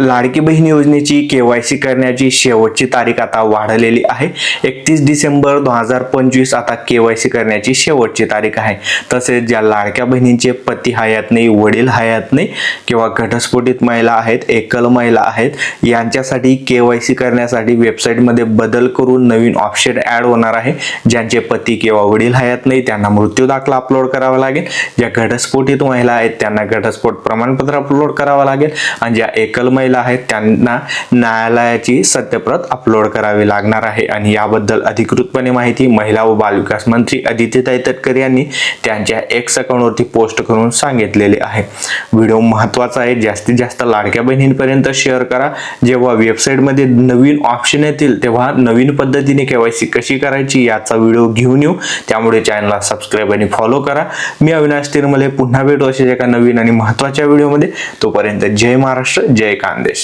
लाडकी बहीण योजनेची के Y C करण्याची शेवटची तारीख आता वाढलेली आहे. एकतीस डिसेंबर दोन हजार पंचवीस आता के वाय सी करण्याची शेवटची तारीख आहे. तसेच ज्या लाडक्या बहिणींचे पती हयात नाही वडील हयात नाही किंवा घटस्फोटित महिला आहेत एकल महिला आहेत यांच्यासाठी के वाय सी करण्यासाठी वेबसाईटमध्ये बदल करून नवीन ऑप्शन ॲड होणार आहे. ज्यांचे पती किंवा वडील हयात नाही त्यांना मृत्यू दाखला अपलोड करावा लागेल. ज्या घटस्फोटित महिला आहेत त्यांना घटस्फोट प्रमाणपत्र अपलोड करावं लागेल. आणि ज्या एकल महिला आहेत त्यांना न्यायालयाची सत्यप्रत अपलोड करावी लागणार आहे. आणि याबद्दल अधिकृतपणे माहिती महिला व बालविकास मंत्री अदितीताई तटकर यांनी त्यांच्या एक्स अकाउंटवरती पोस्ट करून सांगितलेले आहे. व्हिडिओ महत्त्वाचा आहे. जास्तीत जास्त लाडक्या बहिणींपर्यंत शेअर करा. जेव्हा वेबसाईटमध्ये नवीन ऑप्शन येतील तेव्हा नवीन पद्धतीने केवायसी कशी करायची याचा व्हिडिओ घेऊन येऊ. त्यामुळे चॅनलला सबस्क्राईब आणि फॉलो करा. मी अविनाश तिरमले. पुन्हा भेटू अशाच एका नवीन आणि महत्त्वाच्या व्हिडिओमध्ये. तोपर्यंत जय महाराष्ट्र जय বাংলাদেশ